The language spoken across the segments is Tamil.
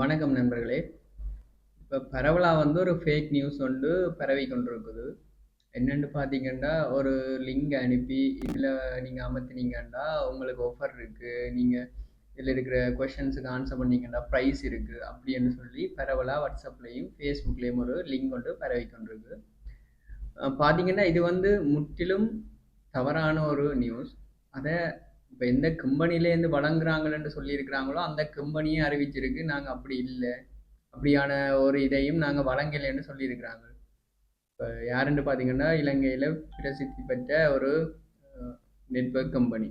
வணக்கம் நண்பர்களே. இப்போ பரவலாக வந்து ஒரு ஃபேக் நியூஸ் வந்து பரவி கொண்டிருக்குது. என்னென்னு பார்த்தீங்கன்னா, ஒரு லிங்க் அனுப்பி, இதில் நீங்கள் அமர்த்தினீங்கன்னா, உங்களுக்கு ஆஃபர் இருக்குது நீங்கள் இதில் இருக்கிற கொஷன்ஸுக்கு ஆன்சர் பண்ணீங்கன்னா, ப்ரைஸ் இருக்குது அப்படின்னு சொல்லி பரவலாக வாட்ஸ்அப்லேயும் ஃபேஸ்புக்லேயும் ஒரு லிங்க் வந்து பரவி கொண்டிருக்கு. பார்த்தீங்கன்னா, இது வந்து முற்றிலும் தவறான ஒரு நியூஸ். அதை இப்ப எந்த கம்பெனிலேருந்து வழங்குறாங்கன்னு சொல்லியிருக்கிறாங்களோ, அந்த கம்பெனியே அறிவிச்சிருக்கு, நாங்க அப்படி இல்ல. அப்படியான ஒரு இதையும் நாங்க வழங்கலைன்னு சொல்லியிருக்கிறாங்க. இப்ப யாருன்னு பார்த்தீங்கன்னா, இலங்கையில பிரசித்தி பெற்ற ஒரு அ நெட்வொர்க் கம்பெனி.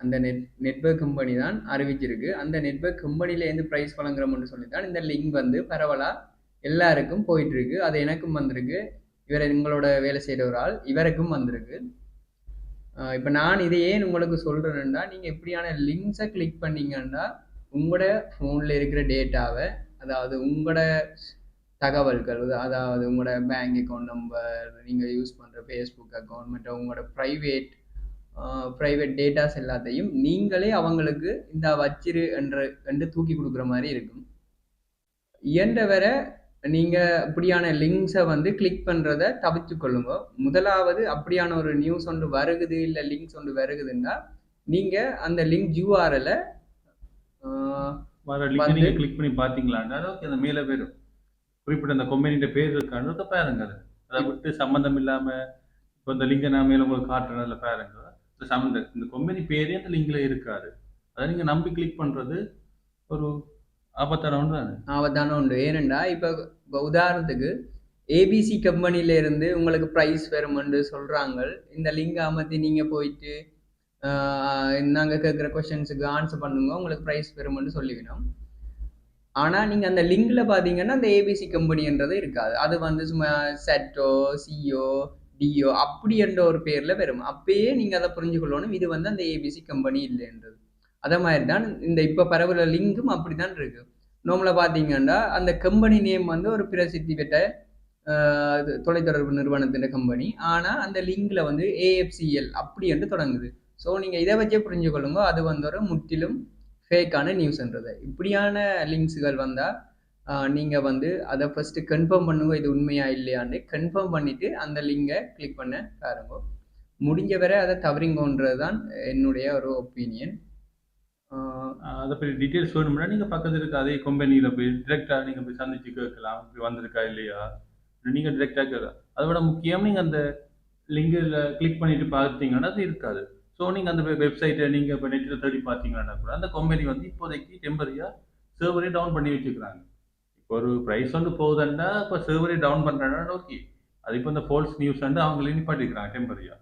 அந்த நெட் நெட்வொர்க் கம்பெனி தான் அறிவிச்சிருக்கு. அந்த நெட்வொர்க் கம்பெனிலேருந்து பிரைஸ் வழங்குறோம்னு சொல்லி தான் இந்த லிங்க் வந்து பரவலா எல்லாருக்கும் போயிட்டுருக்கு. அது எனக்கும் வந்திருக்கு. இவரு எங்களோட வேலை செய்ற ஒரு ஆள். இவருக்கும் வந்திருக்கு. இப்போ நான் இதை ஏன் உங்களுக்கு சொல்கிறேன்னா நீங்கள் எப்படியான லிங்க்ஸை கிளிக் பண்ணீங்கன்னா, உங்களோட ஃபோனில் இருக்கிற டேட்டாவை அதாவது உங்களோட தகவல்கள், அதாவது உங்களோட பேங்க் அக்கௌண்ட் நம்பர், நீங்கள் யூஸ் பண்ணுற ஃபேஸ்புக் அக்கௌண்ட் மற்றும் உங்களோட ப்ரைவேட் ப்ரைவேட் டேட்டாஸ் எல்லாத்தையும் நீங்களே அவங்களுக்கு இந்த வச்சிரு என்று என்று தூக்கி கொடுக்குற மாதிரி இருக்கும். இயன்ற வரை நீங்க இப்படியான லிங்க்ஸ வந்து கிளிக் பண்றத தவிர்த்துக் கொள்ளுங்க. முதலாவது அப்படியான ஒரு நியூஸ் ஒன்று வருகுது, இல்ல லிங்க்ஸ் ஒன்று வருகுதுன்னா, நீங்க அந்த லிங்க் அ வர லிங்க் வந்து நீங்க கிளிக் பண்ணி பார்த்தீங்களான்னா, ஓகே அந்த மேல வரும். குறிப்பிட்ட அந்த கம்பெனியோட பேர் இருக்கான்றத பாருங்க அது. அத விட்டு சம்மந்தம் இல்லாம, இப்ப இந்த லிங்க நான் மேல உங்களுக்கு காட்டுறேன். அதுல பாருங்க. இந்த சம்மந்த இந்த கம்பெனி பேரே அந்த லிங்க்ல இருக்காது. அத நீங்க நம்பி கிளிக் பண்றது ஒரு ஆபத்தான உண்டு ஆபத்தான ஒன்று. ஏனெண்டா இப்போ உதாரணத்துக்கு ஏபிசி கம்பெனியில இருந்து உங்களுக்கு ப்ரைஸ் வரும்னு சொல்றாங்க. இந்த லிங்க் அமர்த்தி நீங்க போயிட்டு, நாங்கள் கேட்குற கொஷின்ஸுக்கு ஆன்சர் ஆன்ஸர் பண்ணுங்க. உங்களுக்கு ப்ரைஸ் வரும்னு சொல்லிவிடும். ஆனால் நீங்கள் அந்த லிங்கில் பார்த்தீங்கன்னா, அந்த ஏபிசி கம்பெனின்றது இருக்காது. அது வந்து சும்மா செட்டோ சிஓ டிஓ அப்படி என்ற ஒரு பேரில் வரும். அப்பயே நீங்கள் அதை புரிஞ்சுக்கொள்ளணும் இது வந்து அந்த ஏபிசி கம்பெனி இல்லைன்றது. அதே மாதிரி தான் இந்த இப்ப லிங்கும் அப்படி தான் இருக்கு. நார்மலா பார்த்தீங்கன்னா, அந்த கம்பெனி நேம் வந்து ஒரு பிரசித்தி பெற்ற தொலைத்தொடர்பு நிறுவனத்தின் கம்பெனி. ஆனால் அந்த லிங்கில் வந்து ஏஎஃப்சிஎல் அப்படி என்று தொடங்குது. ஸோ, நீங்கள் இதை வச்சே புரிஞ்சு கொள்ளுங்க. அது வந்து ஒரு முற்றிலும் ஃபேக்கான நியூஸ்ன்றது இப்படியான லிங்க்ஸுகள் வந்தால் நீங்கள் வந்து அதை ஃபஸ்ட்டு கன்ஃபார்ம் பண்ணுங்க. இது உண்மையா இல்லையான்னு கன்ஃபார்ம் பண்ணிவிட்டு அந்த லிங்கை கிளிக் பண்ண பாருங்க. முடிஞ்ச வரை அதை தவறிங்கன்றது தான் என்னுடைய ஒரு ஒப்பீனியன். அதை பற்றி டீட்டெயில்ஸ் வேணும்னா, நீங்கள் பக்கத்தில் இருக்க அதே கம்பெனியில் போய் டிரெக்டாக நீங்கள் போய் சந்திச்சு கேட்கலாம். இப்படி வந்திருக்கா இல்லையா? நீங்கள் டிரெக்டாக கேட்கலாம். அதை விட முக்கியம் நீங்கள் அந்த லிங்கில் கிளிக் பண்ணிட்டு பார்த்தீங்கன்னா, அது இருக்காது. ஸோ, நீங்கள் அந்த வெப்சைட்டை நீங்கள் இப்போ நெட்டில் தேடி பார்த்தீங்கன்னா கூட, அந்த கம்பெனி வந்து இப்போதைக்கு டெம்பரரியாக சர்வரே டவுன் பண்ணி வச்சுக்கிறாங்க. இப்போ ஒரு ப்ரைஸ் வந்து போகுதுன்னா, இப்போ சர்வரே டவுன் பண்ணுறாங்கன்னா ஓகே. அது இப்போ இந்த ஃபால்ஸ் நியூஸ் வந்து அவங்களே நிப்பாட்டிக்கிறாங்க டெம்பரரியாக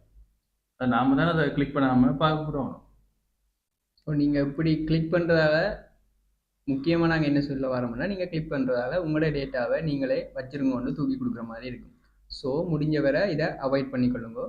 அது நாம தானே அதை கிளிக் பார்க்க போகிறோம் ஸோ, நீங்கள் இப்படி கிளிக் பண்ணுறதால முக்கியமாக நாங்கள் என்ன சொல்ல வரோம்னா, நீங்கள் கிளிக் பண்ணுறதால உங்களோட டேட்டாவை நீங்களே வச்சிருங்கோன்னு தூக்கி கொடுக்குற மாதிரி இருக்கும். ஸோ, முடிஞ்ச வரை இதை அவாய்ட் பண்ணிக்கொள்ளுங்க